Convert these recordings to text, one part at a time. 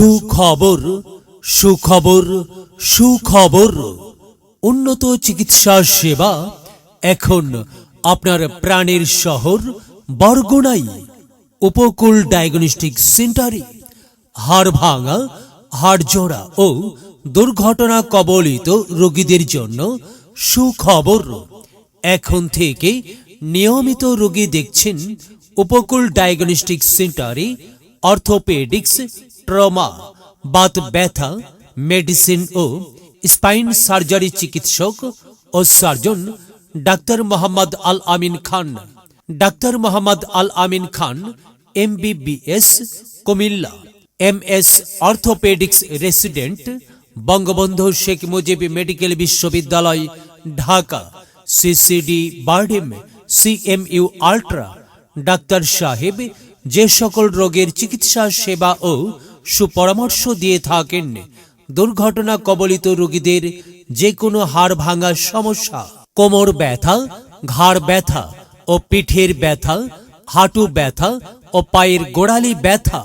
সুখবর সুখবর সুখবর। উন্নত চিকিৎসা সেবা এখন আপনার প্রাণের শহর বরগুনাই। উপকূল ডায়াগনস্টিক সেন্টারে হাড় ভাঙা হাড় জোড়া ও দুর্ঘটনা কবলিত রোগীদের জন্য সুখবর। এখন থেকে নিয়মিত রোগী দেখছেন উপকূল ডায়াগনস্টিক সেন্টারে অর্থোপেডিক্স ট্রমা বাত ব্যথা মেডিসিন ও স্পাইন সার্জারি চিকিৎসক ও surgeon doctor Mohammad Al Amin Khan. Doctor Mohammad Al Amin Khan MBBS Comilla. M S orthopaedics resident Bangabandhu Sheikh Mujib medical বিশ্ববিদ্যালয়, Dhaka. CCD BIRDEM CMU ultra doctor সাহেব, যে সকল রোগের চিকিৎসা সেবা ও সুপরামর্শ দিয়ে থাকেন। দুর্ঘটনা কবলিত রোগীদের যে কোনো হাড় ভাঙার সমস্যা, কোমর ব্যথা, ঘাড় ব্যথা ও পিঠের ব্যথা, হাঁটু ব্যথা ও পায়ের গোড়ালি ব্যথা,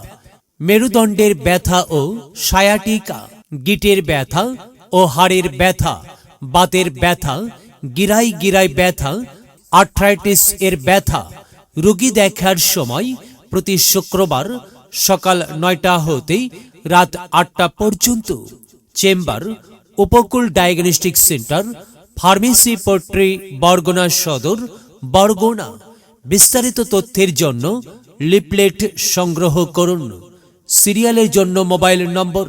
মেরুদণ্ডের ব্যথা ও সায়াটিকা, গিটের ব্যথা ও হাড়ের ব্যথা, বাতের ব্যথা, গিরাই গিরাই ব্যথা, আর্থ্রাইটিস এর ব্যথা, রোগী দেখার সময় প্রতি শুক্রবার সকাল নয়টা হতে রাত আটটা পর্যন্ত chamber, Upokul diagnostic centre, pharmacy পট্রি Barguna Sadar, Barguna. বিস্তারিত তথ্যের জন্য লিপলেট সংগ্রহ করুন। সিরিয়ালের জন্য mobile number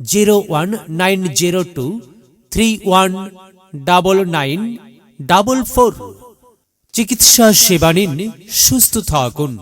zero one nine zero two three one double nine double four. চিকিৎসা সেবা নিন, সুস্থ থাকুন।